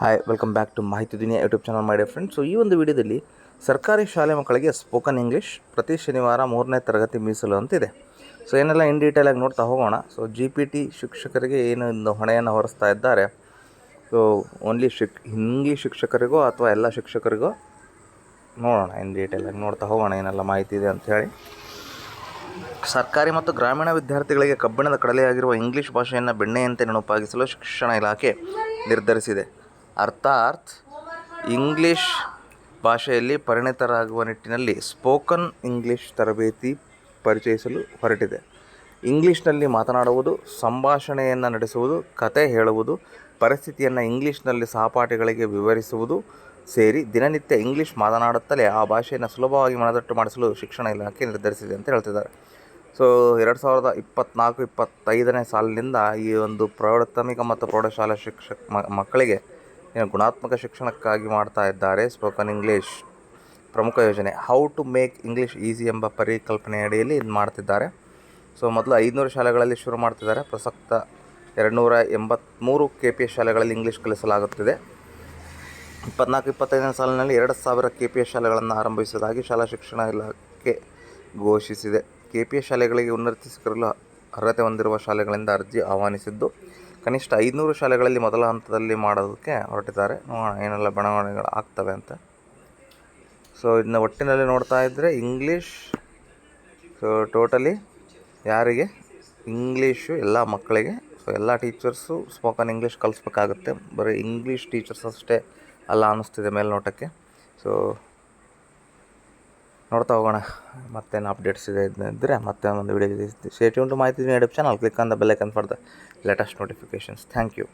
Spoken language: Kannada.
Hi welcome back to Mahiti Duniya YouTube channel ಮಾಡಿ ಫ್ರೆಂಡ್ಸ್ ಸೊ ಈ ಒಂದು ವಿಡಿಯೋದಲ್ಲಿ ಸರ್ಕಾರಿ ಶಾಲೆ ಮಕ್ಕಳಿಗೆ ಸ್ಪೋಕನ್ ಇಂಗ್ಲೀಷ್ ಪ್ರತಿ ಶನಿವಾರ ಮೂರನೇ ತರಗತಿ ಮೀಸಲು ಅಂತಿದೆ ಸೊ ಏನೆಲ್ಲ ಇನ್ ಡೀಟೇಲಾಗಿ ನೋಡ್ತಾ ಹೋಗೋಣ. ಸೊ ಜಿ ಪಿ ಟಿ ಶಿಕ್ಷಕರಿಗೆ ಏನು ಒಂದು ಹೊಣೆಯನ್ನು ಹೊರಿಸ್ತಾ ಇದ್ದಾರೆ. ಸೊ ಓನ್ಲಿ ಶಿಕ್ ಇಂಗ್ಲೀಷ್ ಶಿಕ್ಷಕರಿಗೋ ಅಥವಾ ಎಲ್ಲ ಶಿಕ್ಷಕರಿಗೋ ನೋಡೋಣ ಇನ್ ಡೀಟೇಲಾಗಿ ನೋಡ್ತಾ ಹೋಗೋಣ, ಏನೆಲ್ಲ ಮಾಹಿತಿ ಇದೆ ಅಂಥೇಳಿ ಸರ್ಕಾರಿ ಮತ್ತು ಗ್ರಾಮೀಣ ವಿದ್ಯಾರ್ಥಿಗಳಿಗೆ ಕಬ್ಬಿಣದ ಕಡಲೆಯಾಗಿರುವ ಇಂಗ್ಲೀಷ್ ಭಾಷೆಯನ್ನು ಬೆಣ್ಣೆಯಂತೆ ನೆನಪಾಗಿಸಲು ಶಿಕ್ಷಣ ಇಲಾಖೆ ನಿರ್ಧರಿಸಿದೆ. ಅರ್ಥಾತ್ ಇಂಗ್ಲಿಷ್ ಭಾಷೆಯಲ್ಲಿ ಪರಿಣಿತರಾಗುವ ನಿಟ್ಟಿನಲ್ಲಿ ಸ್ಪೋಕನ್ ಇಂಗ್ಲಿಷ್ ತರಬೇತಿ ಪರಿಚಯಿಸಲು ಹೊರಟಿದೆ. ಇಂಗ್ಲಿಷ್ನಲ್ಲಿ ಮಾತನಾಡುವುದು, ಸಂಭಾಷಣೆಯನ್ನು ನಡೆಸುವುದು, ಕತೆ ಹೇಳುವುದು, ಪರಿಸ್ಥಿತಿಯನ್ನು ಇಂಗ್ಲಿಷ್ನಲ್ಲಿ ಸಹಪಾಠಿಗಳಿಗೆ ವಿವರಿಸುವುದು ಸೇರಿ ದಿನನಿತ್ಯ ಇಂಗ್ಲೀಷ್ ಮಾತನಾಡುತ್ತಲೇ ಆ ಭಾಷೆಯನ್ನು ಸುಲಭವಾಗಿ ಮನದಟ್ಟು ಮಾಡಿಸಲು ಶಿಕ್ಷಣ ಇಲಾಖೆ ನಿರ್ಧರಿಸಿದೆ ಅಂತ ಹೇಳ್ತಿದ್ದಾರೆ. ಸೊ, ಎರಡು ಸಾವಿರದ ಇಪ್ಪತ್ತ್ನಾಲ್ಕು ಇಪ್ಪತ್ತೈದನೇ ಸಾಲಿನಿಂದ ಈ ಒಂದು ಪ್ರಾಥಮಿಕ ಮತ್ತು ಪ್ರೌಢಶಾಲಾ ಶಿಕ್ಷಕ ಮಕ್ಕಳಿಗೆ ಏನು, ಗುಣಾತ್ಮಕ ಶಿಕ್ಷಣಕ್ಕಾಗಿ ಮಾಡ್ತಾ ಇದ್ದಾರೆ ಸ್ಪೋಕನ್ ಇಂಗ್ಲೀಷ್ ಪ್ರಮುಖ ಯೋಜನೆ. How to make English easy ಎಂಬ ಪರಿಕಲ್ಪನೆ ಅಡಿಯಲ್ಲಿ ಇದು ಮಾಡ್ತಿದ್ದಾರೆ. ಸೊ ಮೊದಲು ಐದುನೂರು ಶಾಲೆಗಳಲ್ಲಿ ಶುರು ಮಾಡ್ತಿದ್ದಾರೆ. ಪ್ರಸಕ್ತ ಎರಡು ನೂರ ಎಂಬತ್ತ್ಮೂರು ಕೆ ಪಿ ಎಸ್ ಶಾಲೆಗಳಲ್ಲಿ ಇಂಗ್ಲೀಷ್ ಕಲಿಸಲಾಗುತ್ತಿದೆ. ಇಪ್ಪತ್ನಾಲ್ಕು, ಇಪ್ಪತ್ತೈದನೇ ಸಾಲಿನಲ್ಲಿ ಎರಡು ಸಾವಿರ ಕೆ ಪಿ ಎಸ್ ಶಾಲೆಗಳನ್ನು ಆರಂಭಿಸುವುದಾಗಿ ಶಾಲಾ ಶಿಕ್ಷಣ ಇಲಾಖೆ ಘೋಷಿಸಿದೆ. ಕೆ ಪಿ ಎಸ್ ಶಾಲೆಗಳಿಗೆ ಉನ್ನತಿಸಿಕರಲು ಅರ್ಹತೆ ಹೊಂದಿರುವ ಶಾಲೆಗಳಿಂದ ಅರ್ಜಿ ಆಹ್ವಾನಿಸಿದ್ದು ಕನಿಷ್ಠ ಐದುನೂರು ಶಾಲೆಗಳಲ್ಲಿ ಮೊದಲ ಹಂತದಲ್ಲಿ ಮಾಡೋದಕ್ಕೆ ಹೊರಟಿದ್ದಾರೆ. ನೋಡೋಣ ಏನೆಲ್ಲ ಬೆಳವಣಿಗೆಗಳು ಆಗ್ತವೆ ಅಂತ. ಸೊ ಇದನ್ನ ಒಟ್ಟಿನಲ್ಲಿ ನೋಡ್ತಾ ಇದ್ದರೆ ಇಂಗ್ಲೀಷ್ ಸೊ ಟೋಟಲಿ ಯಾರಿಗೆ? ಇಂಗ್ಲೀಷು ಎಲ್ಲ ಮಕ್ಕಳಿಗೆ. ಸೊ ಎಲ್ಲ ಟೀಚರ್ಸು ಸ್ಪೋಕನ್ ಇಂಗ್ಲೀಷ್ ಕಲಿಸ್ಬೇಕಾಗುತ್ತೆ. ಬರೀ ಇಂಗ್ಲೀಷ್ ಟೀಚರ್ಸ್ ಅಷ್ಟೇ ಅಲ್ಲ ಅನ್ನಿಸ್ತಿದೆ ಮೇಲ್ನೋಟಕ್ಕೆ. ಸೊ ನೋಡ್ತಾ ಹೋಗೋಣ. ಮತ್ತೇನು ಅಪ್ಡೇಟ್ಸ್ ಇದೆ ಇದ್ದರೆ ಮತ್ತೆ ಒಂದು ವಿಡಿಯೋ ಸೇಟಿ ಉಂಟು Mahiti channel click on the bell icon for the latest notifications thank you